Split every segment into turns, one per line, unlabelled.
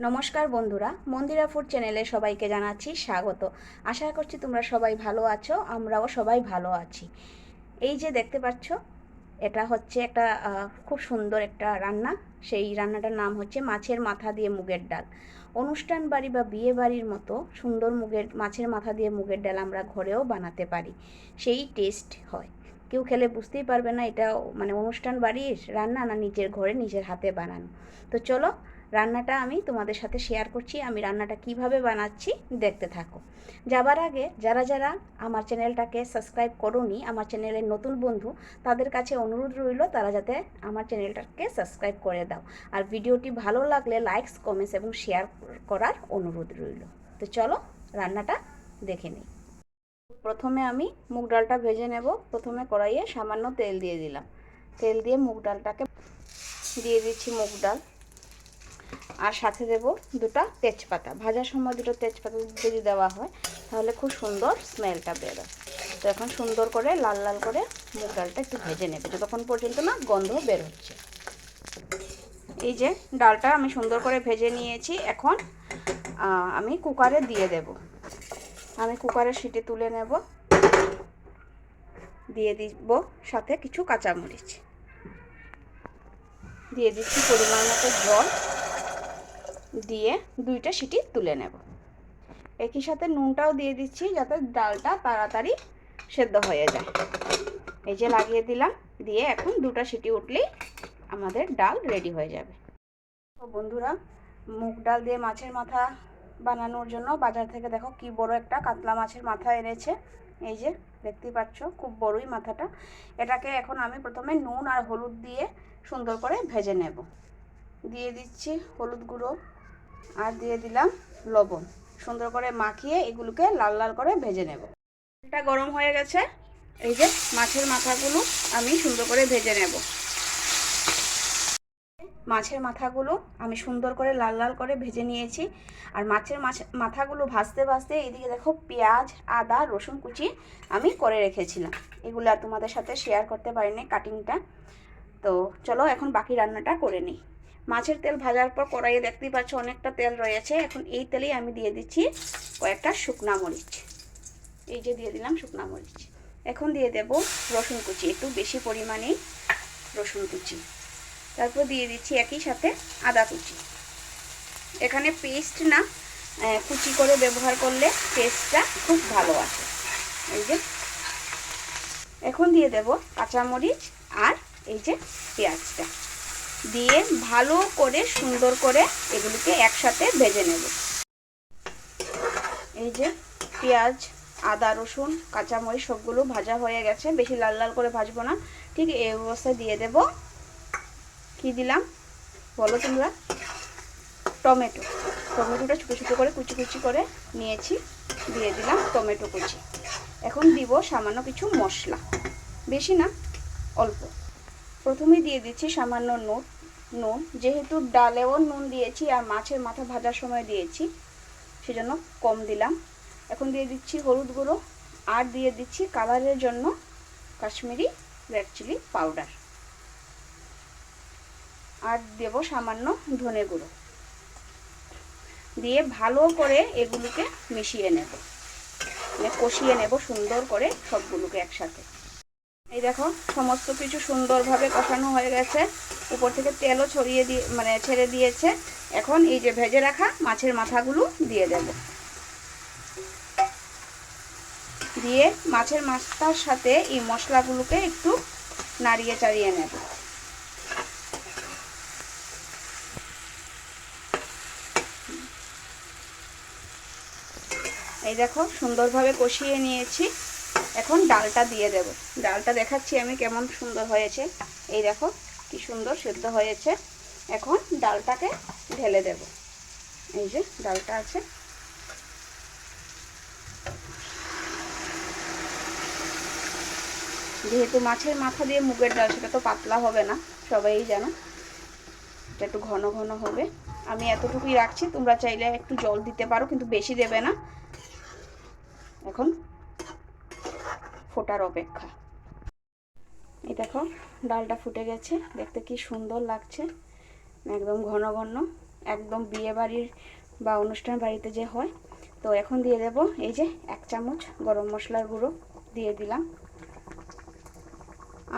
নমস্কার বন্ধুরা, মন্দিরা ফুড চ্যানেলে সবাইকে জানাচ্ছি স্বাগত। আশা করছি তোমরা সবাই ভালো আছো, আমরাও সবাই ভালো আছি। এই যে দেখতে পাচ্ছ, এটা হচ্ছে একটা খুব সুন্দর একটা রান্না। সেই রান্নাটার নাম হচ্ছে মাছের মাথা দিয়ে মুগের ডাল। অনুষ্ঠান বাড়ি বা বিয়ে বাড়ির মতো সুন্দর মুগের, মাছের মাথা দিয়ে মুগের ডাল আমরা ঘরেও বানাতে পারি। সেই টেস্ট হয়। কেউ খেলে বুঝতেই পারবে না এটা মানে অনুষ্ঠান বাড়ির রান্না না নিজের ঘরে নিজের হাতে বানানো। তো চলো রান্নাটা আমি তোমাদের সাথে শেয়ার করছি, আমি রান্নাটা কীভাবে বানাচ্ছি দেখতে থাকো। যাবার আগে যারা যারা আমার চ্যানেলটাকে সাবস্ক্রাইব করোনি, আমার চ্যানেলের নতুন বন্ধু, তাদের কাছে অনুরোধ রইল তারা যাতে আমার চ্যানেলটাকে সাবস্ক্রাইব করে দাও। আর ভিডিওটি ভালো লাগলে লাইকস কমেন্টস এবং শেয়ার করার অনুরোধ রইল। তো চলো রান্নাটা দেখে নিই। প্রথমে আমি মুগ ডালটা ভেজে নেব। প্রথমে কড়াইয়ে সামান্য তেল দিয়ে দিলাম। তেল দিয়ে মুগ ডালটাকে দিয়ে দিচ্ছি মুগ ডাল। আর সাথে দেব দুটো তেজপাতা। ভাজার সময় দুটো তেজপাতা যদি দেওয়া হয়, তাহলে খুব সুন্দর স্মেলটা বেরোয়। তো এখন সুন্দর করে, লাল লাল করে মুগ ডালটা একটু ভেজে নেবে। যতক্ষণ পর্যন্ত না গন্ধ বের হচ্ছে। এই যে ডালটা আমি সুন্দর করে ভেজে নিয়েছি। এখন আমি কুকারে দিয়ে দেব। আমি কুকারে সিটি তুলে নেব। দিয়ে দিব সাথে কিছু কাঁচামরিচ। দিয়ে দিচ্ছি পরিমাণ মতো জল। দিয়ে দুইটা সিটি তুলে নেব। একই সাথে নুনটাও দিয়ে দিচ্ছি যাতে ডালটা তাড়াতাড়ি সেদ্ধ হয়ে যায়। এই যে লাগিয়ে দিলাম, দিয়ে এখন দুটা সিটি উঠলেই আমাদের ডাল রেডি হয়ে যাবে। তো বন্ধুরা, মুগ ডাল দিয়ে মাছের মাথা বানানোর জন্য বাজার থেকে দেখো কি বড় একটা কাতলা মাছের মাথা এনেছে। এই যে দেখতেই পাচ্ছ, খুব বড়ই মাথাটা। এটাকে এখন আমি প্রথমে নুন আর হলুদ দিয়ে সুন্দর করে ভেজে নেব। দিয়ে দিচ্ছি হলুদ গুঁড়ো। আর দিয়ে দিলাম লবণ। সুন্দর করে মাখিয়ে এগুলোকে লাল লাল করে ভেজে নেব। এটা গরম হয়ে গেছে। এই যে মাছের মাথাগুলো আমি সুন্দর করে ভেজে নেব। মাছের মাথাগুলো আমি সুন্দর করে লাল লাল করে ভেজে নিয়েছি। আর মাছের মাছ, মাথাগুলো ভাজতে ভাজতে এদিকে দেখো পেঁয়াজ, আদা, রসুন কুচি আমি করে রেখেছিলাম। এগুলো আর তোমাদের সাথে শেয়ার করতে পারিনি কাটিংটা তো চলো এখন বাকি রান্নাটা করে নিই। মাছের তেল ভাজার পর কড়াইয়ে দেখতেই পাচ্ছ অনেকটা তেল রয়েছে। এখন এই তেলেই আমি দিয়ে দিচ্ছি কয়েকটা শুকনা মরিচ। এই যে দিয়ে দিলাম শুকনা মরিচ। এখন দিয়ে দেব রসুন কুচি, একটু বেশি পরিমাণেই রসুন কুচি। তারপর দিয়ে দিচ্ছি একই সাথে আদা কুচি। এখানে পেস্ট না কুচি করে ব্যবহার করলে টেস্টটা খুব ভালো আছে এই যে। এখন দিয়ে দেব কাঁচামরিচ আর এই যে পেঁয়াজটা। দিয়ে ভালো করে সুন্দর করে এগুলিকে একসাথে ভেজে নেব। এই যে পেঁয়াজ, আদা, রসুন, কাঁচামরিচ সবগুলো ভাজা হয়ে গেছে। বেশি লাল লাল করে ভাজবো না। ঠিক এই অবস্থায় দিয়ে দেব। কি দিলাম? বলো তোমরা। টমেটো। টমেটোটা ছোটো ছোটো করে, কুচি কুচি করে নিয়েছি। দিয়ে দিলাম টমেটো কুচি। এখন দিব সামান্য কিছু মশলা। বেশি না, অল্প। প্রথমেই দিয়ে দিচ্ছি সামান্য নুন। নুন, যেহেতু ডালেও নুন দিয়েছি আর মাছের মাথা ভাজার সময় দিয়েছি, সেজন্য কম দিলাম। এখন দিয়ে দিচ্ছি হলুদ গুঁড়ো আর দিয়ে দিচ্ছি কালারের জন্য কাশ্মীরি রেড চিলি পাউডার। আর দেব সামান্য ধনে গুঁড়ো। দিয়ে ভালো করে এগুলোকে মিশিয়ে নেব। মানে কষিয়ে নেব সুন্দর করে সবগুলোকে একসাথে। এই দেখো, সমস্ত কিছু সুন্দরভাবে কষানো হয়ে গেছে। উপর থেকে তেলও ছড়িয়ে দিয়ে মানে ছেড়ে দিয়েছে। এখন এই যে ভেজে রাখা মাছের মাথাগুলো দিয়ে দেব। দিয়ে মাছের মাথার সাথে এই মশলাগুলোকে একটু নাড়িয়ে চাড়িয়ে নেব। এই দেখো, সুন্দরভাবে কষিয়ে নিয়েছি। এখন ডালটা দিয়ে দেব। ডালটা দেখাচ্ছি আমি কেমন সুন্দর হয়েছে। এই দেখো কি সুন্দর সেদ্ধ হয়েছে। এখন ডালটাকে ঢেলে দেব। এই যে ডালটা আছে। যেহেতু মাছের মাথা দিয়ে মুগের ডাল, সেটা তো পাতলা হবে না, সবাই জানো। এটা একটু ঘন ঘন হবে। আমি এতটুকুই রাখছি, তোমরা চাইলে একটু জল দিতে পারো, কিন্তু বেশি দেবে না। এখন ফোটার অপেক্ষা। এই দেখো, ডালটা ফুটে গেছে। দেখতে কি সুন্দর লাগছে। একদম ঘন ঘন, একদম বিয়ে বাড়ির বা অনুষ্ঠান বাড়িতে যে হয়। তো এখন দিয়ে দেব এই যে এক চামচ গরম মশলার গুঁড়ো দিয়ে দিলাম।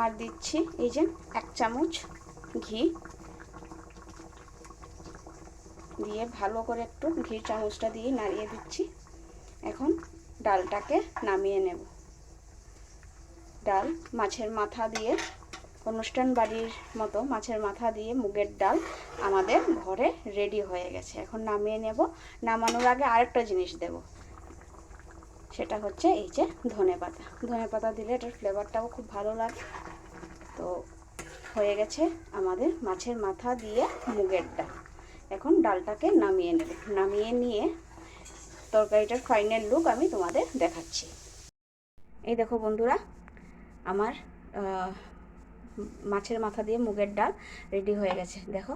আর দিচ্ছি এই যে এক চামচ ঘি। দিয়ে ভালো করে একটু ঘি চামচটা দিয়ে নাড়িয়ে দিচ্ছি। এখন ডালটাকে নামিয়ে নেব। ডাল, মাছের মাথা দিয়ে, অনুষ্ঠান বাড়ির মতো মাছের মাথা দিয়ে মুগের ডাল আমাদের ঘরে রেডি হয়ে গেছে। এখন নামিয়ে নেব। নামানোর আগে আরেকটা জিনিস দেব। সেটা হচ্ছে এই যে ধনে পাতা। ধনে পাতা দিলে এটার ফ্লেভারটাও খুব ভালো লাগে। তো হয়ে গেছে আমাদের মাছের মাথা দিয়ে মুগের ডাল। এখন ডালটাকে নামিয়ে নেব। নামিয়ে নিয়ে তরকারিটার ফাইনাল লুক আমি তোমাদের দেখাচ্ছি। এই দেখো বন্ধুরা আমার মাছের মাথা দিয়ে মুগের ডাল রেডি হয়ে গেছে। দেখো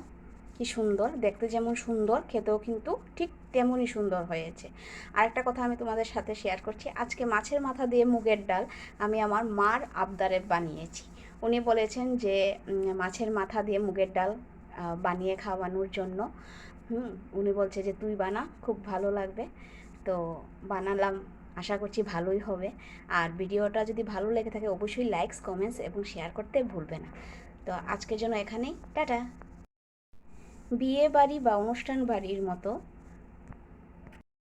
কি সুন্দর, দেখতে যেমন সুন্দর, খেতেও কিন্তু ঠিক তেমনই সুন্দর হয়েছে। আরেকটা কথা আমি তোমাদের সাথে শেয়ার করছি, আজকে মাছের মাথা দিয়ে মুগের ডাল আমি আমার মার আবদারে বানিয়েছি। উনি বলেছেন যে মাছের মাথা দিয়ে মুগের ডাল বানিয়ে খাওয়ানোর জন্য, হুম, উনি বলছে যে, তুই বানা, খুব ভালো লাগবে। তো বানালাম আশা করছি ভালোই হবে। আর ভিডিওটা যদি ভালো লেগে থাকে অবশ্যই লাইকস কমেন্টস এবং শেয়ার করতে ভুলবে না। তো আজকের জন্য এখানেই। টাটা। বিয়ে বাড়ি বা অনুষ্ঠান বাড়ির মতো